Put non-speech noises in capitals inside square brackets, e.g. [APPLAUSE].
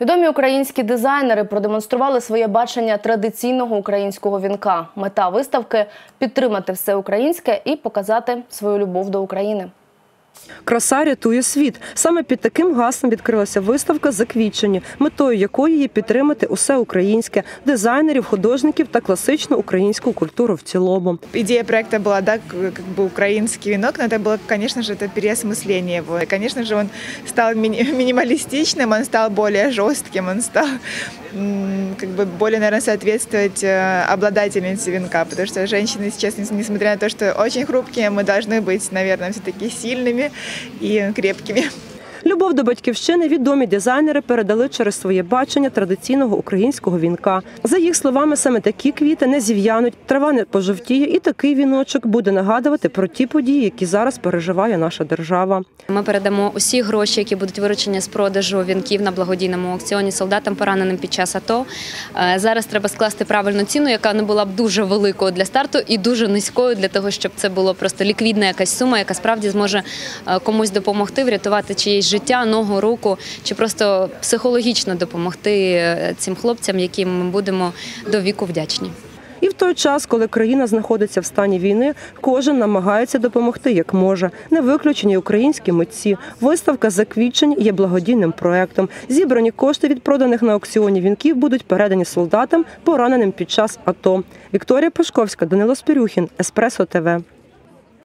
Відомі українські дизайнери продемонстрували своє бачення традиційного українського вінка. Мета виставки підтримати все українське і показати свою любов до України. Краса рятує світ. Саме під таким гаслом відкрилася виставка Заквітчені, метою якої є підтримати усе українське дизайнерів, художників та класичну українську культуру в цілому. Идея проекта была, да, к- как бы украинский венок, но это было, конечно же, это переосмысление его. И, конечно же, он стал мини- минималистичным, [LAUGHS] он стал более жестким, он стал м, как бы более, наверное, соответствовать э, обладательнице венка, потому что женщины сейчас, нес- несмотря на то, что очень хрупкие, мы должны быть, наверное, все-таки сильными и крепкими. Любов до батьківщини відомі дизайнери передали через своє бачення традиційного українського вінка. За їх словами, саме такі квіти не зів'януть, трава не пожовтіє, і такий віночок буде нагадувати про ті події, які зараз переживає наша держава. Ми передамо усі гроші, які будуть виручені з продажу вінків на благодійному аукціоні солдатам, пораненим під час АТО. Е, Зараз треба скласти правильну ціну, яка не була б дуже великою для старту і дуже низькою для того, щоб це було просто ліквідна якась сума, яка справді зможе е, комусь допомогти, врятувати чиєсь життя, ногу, руку, чи просто психологічно допомогти е, цим хлопцям, яким ми будемо до віку вдячні. І в той час, коли країна знаходиться в стані війни, кожен намагається допомогти як може. Не виключені українські митці. Виставка заквітчень є благодійним проектом. Зібрані кошти від проданих на аукціоні вінків будуть передані солдатам, пораненим під час АТО. Вікторія Пашковська, Данило Спірюхін, Еспресо ТВ.